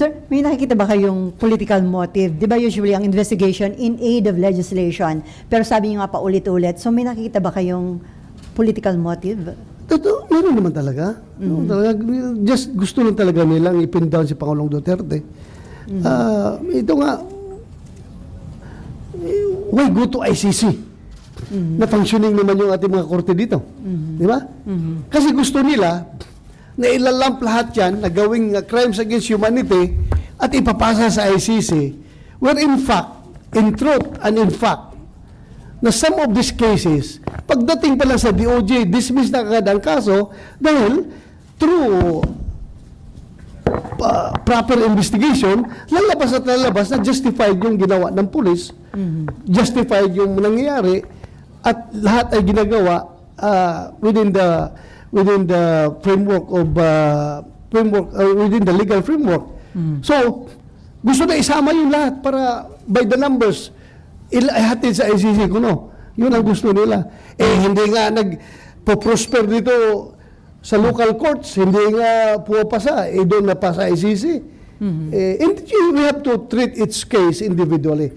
sir, may nakikita ba kayong political motive? Di ba usually ang investigation in aid of legislation? Pero sabi niyo nga pa ulit-ulit. So may nakikita ba kayong political motive? Totoo, meron naman talaga. Meron talaga. Just gusto lang talaga nilang ipin down si Pangulong Duterte. Ah, ito nga, eh, why go to ICC? Na functioning naman yung ating mga korte dito. Di ba? Kasi gusto nila na ilalamp lahat yan na gawing uh, crimes against humanity at ipapasa sa ICC where in fact, in truth and in fact, na some of these cases, pagdating pa lang sa DOJ, dismiss na agad ang kaso dahil through pa- proper investigation, lalabas at lalabas na justified yung ginawa ng pulis, justified yung nangyayari, at lahat ay ginagawa uh, within the within the framework of uh, framework uh, within the legal framework. So, gusto na isama yung lahat para by the numbers ila ihatid sa ICC kuno. Yun ang gusto nila. Eh hindi nga nag prosper dito sa local courts, hindi nga pumapasa, eh doon na pa sa ICC. Eh, and you have to treat its case individually.